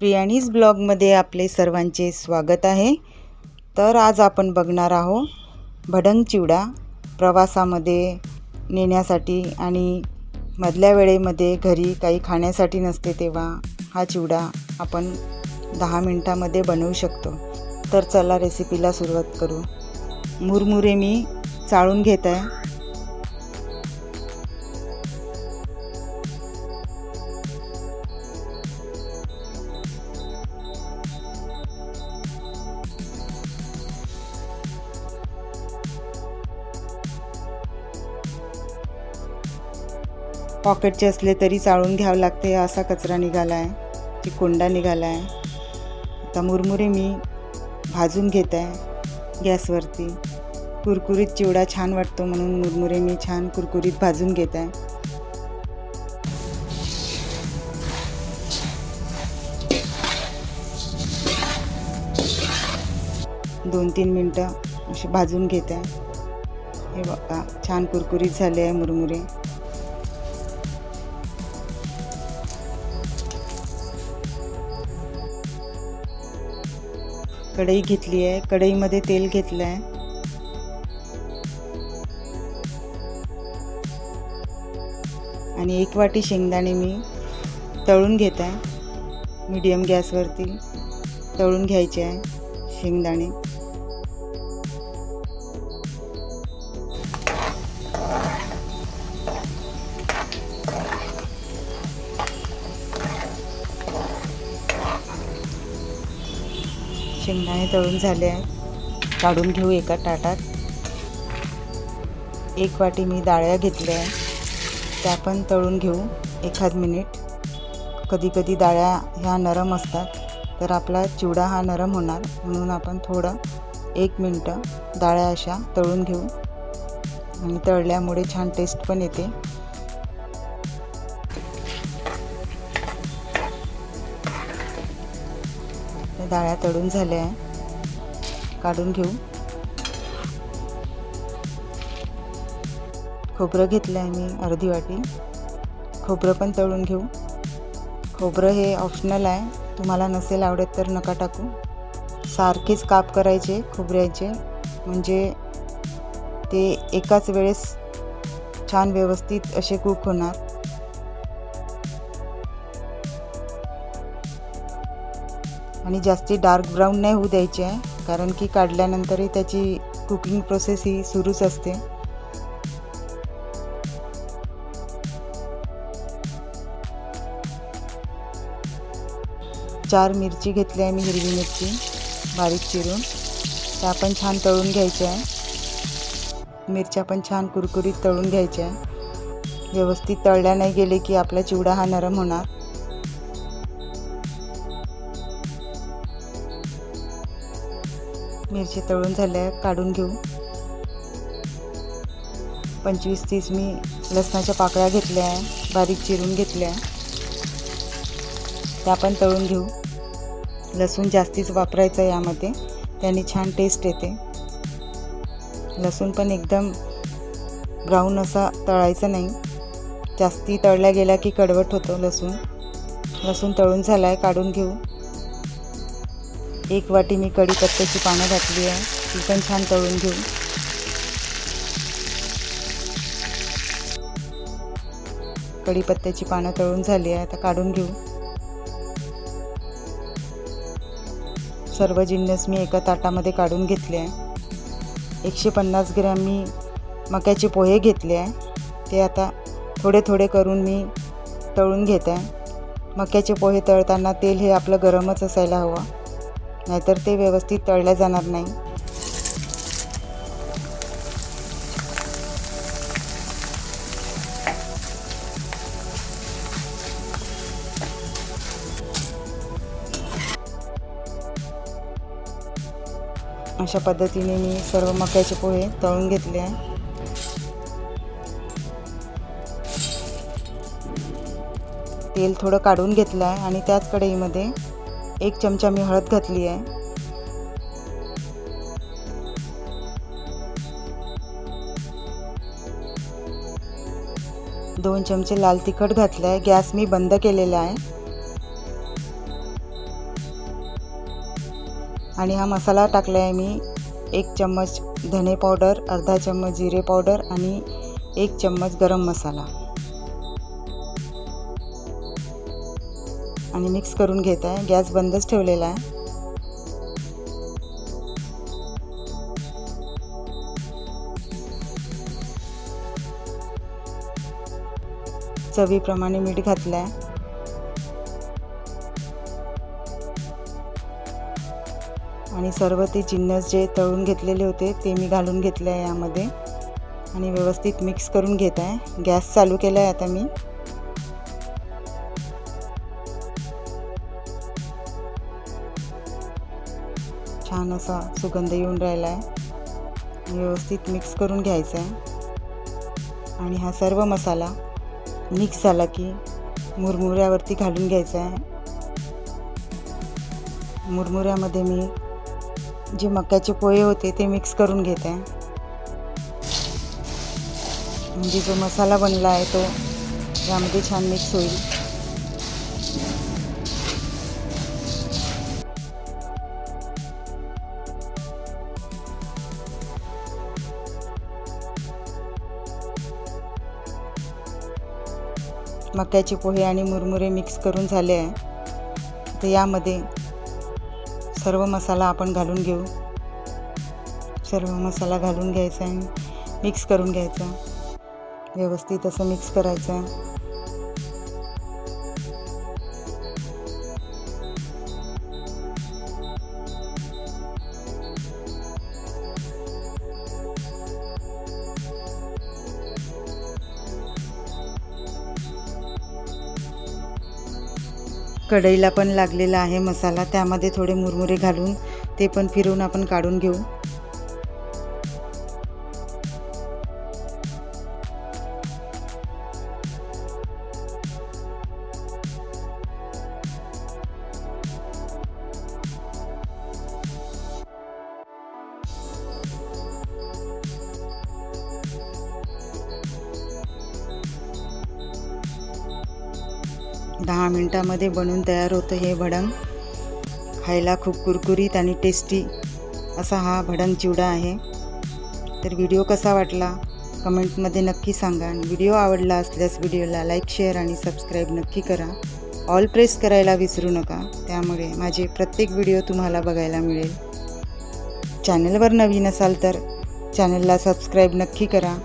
प्रियाणीज ब्लॉगमध्ये आपले सर्वांचे स्वागत आहे. तर आज आपण बघणार आहोत भडंग चिवडा प्रवासामध्ये नेण्यासाठी आणि मधल्या वेळेमध्ये घरी काही खाण्यासाठी नसते तेव्हा हा चिवडा आपण दहा मिनटामध्ये बनवू शकतो. तर चला रेसिपीला सुरुवात करू. मुरमुरे मी चाळून घेत आहे. पॉकेटचे असले तरी चाळून घ्यावं लागते असा कचरा निघाला आहे ती कोंडा निघाला आहे आता मुरमुरे मी भाजून घेत आहे गॅसवरती. कुरकुरीत चिवडा छान वाटतो म्हणून मुरमुरे मी छान कुरकुरीत भाजून घेत आहे दोन तीन मिनटं असे भाजून घेत आहे हे बघा छान कुरकुरीत झाले आहे मुरमुरे. कढई घेतली आहे. कढईमध्ये तेल घेतलं आहे आणि एक वाटी शेंगदाणे मी तळून घेत आहे. मीडियम गॅसवरती तळून घ्यायचे आहे शेंगदाणे. शेंगदाणे तळून झाले आहे. काढून घेऊ एका ताटात. एक वाटी मी डाळ्या घेतल्या आहे. त्या पण तळून घेऊ एखाद मिनिट. कधी कधी डाळ्या ह्या नरम असतात तर आपला चिवडा हा नरम होणार. म्हणून आपण थोडं एक मिनटं डाळ्या अशा तळून घेऊ. आणि तळल्यामुळे छान टेस्ट पण येते. डाळ्या तळून झाल्या आहे. काढून घेऊ. खोबरं घेतलं आहे मी अर्धी वाटी. खोबरं पण तळून घेऊ. खोबरं हे ऑप्शनल आहे. तुम्हाला नसेल आवडत तर नका टाकू. सारखेच काप करायचे खोबऱ्याचे. म्हणजे ते एकाच वेळेस छान व्यवस्थित असे कुक होणार. आणि जास्ती डार्क ब्राऊन नाही होऊ द्यायचे आहे कारण की काढल्यानंतरही त्याची कुकिंग प्रोसेस ही सुरूच असते. चार मिरची घेतली आहे मी हिरवी मिरची बारीक चिरून. त्या पण छान तळून घ्यायच्या आहे. मिरच्या पण छान कुरकुरीत तळून घ्यायच्या आहे. व्यवस्थित तळल्या नाही गेले की आपला चिवडा हा नरम होणार. मिरची तळून झाल्या काढून घेऊ. पंचवीस तीस मी लसणाच्या पाकळ्या घेतल्या आहे बारीक चिरून घेतल्या. त्या पण तळून घेऊ. लसूण जास्तीच वापरायचं यामध्ये. त्याने छान टेस्ट येते. लसूण पण एकदम ब्राऊन असा तळायचा नाही. जास्ती तळल्या गेला की कडवट होतो लसूण. लसूण तळून झाला आहे काढून घेऊ. एक वाटी मी कढीपत्त्याची पानं घातली आहे. ती पण छान तळून घेऊ. कढीपत्त्याची पानं तळून झाली आहे. आता काढून घेऊ. सर्व जिन्नस मी एका ताटामध्ये काढून घेतले आहे. एकशे पन्नास ग्रॅम मी मक्याचे पोहे घेतले आहे. ते आता थोडे थोडे करून मी तळून घेत आहे. मक्याचे पोहे तळताना तेल हे आपलं गरमच असायला हवं. नाहीतर ते व्यवस्थित तळल्या जाणार नाही. अशा पद्धतीने मी सर्व मक्याचे पोहे तळून घेतले आहे. तेल थोडं काढून घेतलं आहे आणि त्याच कढईमध्ये एक चमचा मी हळद घातली आहे. दोन चमचे लाल तिखट घातलं आहे गॅस मी बंद केलेला आहे. आणि हा मसाला टाकला आहे मी एक चम्मच धने पावडर अर्धा चम्मच जिरे पावडर आणि एक चम्मच गरम मसाला. आणि मिक्स करून घेत आहे. गॅस बंदच ठेवलेला आहे. चवीप्रमाणे मीठ घातलं आहे आणि सर्व ते जिन्नस जे तळून घेतलेले होते ते मी घालून घेतले आहे यामध्ये. आणि व्यवस्थित मिक्स करून घेत आहे. गॅस चालू केला आहे आता मी. छान असा सुगंध येऊन राहिला आहे. व्यवस्थित मिक्स करून घ्यायचा आहे. आणि हा सर्व मसाला मिक्स झाला की मुरमुऱ्यावरती घालून घ्यायचा आहे. मुरमुऱ्यामध्ये मी जे मक्याचे पोहे होते ते मिक्स करून घेत आहे. म्हणजे जो मसाला बनला आहे तो यामध्ये छान मिक्स होईल. मक्याचे पोहे आणि मुरमुरे मिक्स करून झाले आहे. तर यामध्ये सर्व मसाला आपण घालून घेऊ. सर्व मसाला घालून घ्यायचा आणि मिक्स करून घ्यायचा. व्यवस्थित असं मिक्स करायचं. कढईला पण लागलेला आहे मसाला. त्यामध्ये थोडे मुरमुरे घालून ते पण फिरवून आपण काढून घेऊ. दहा मिनटामध्ये बनून तयार होतं हे भडंग. खायला खूप कुरकुरीत आणि टेस्टी असा हा भडंग चिवडा आहे. तर व्हिडिओ कसा वाटला? कमेंटमध्ये नक्की सांगा. आणि व्हिडिओ आवडला असल्यास व्हिडिओला लाईक शेअर आणि सबस्क्राईब नक्की करा. ऑल प्रेस करायला विसरू नका. त्यामुळे माझे प्रत्येक व्हिडिओ तुम्हाला बघायला मिळेल. चॅनलवर नवीन असाल तर चॅनलला सबस्क्राईब नक्की करा.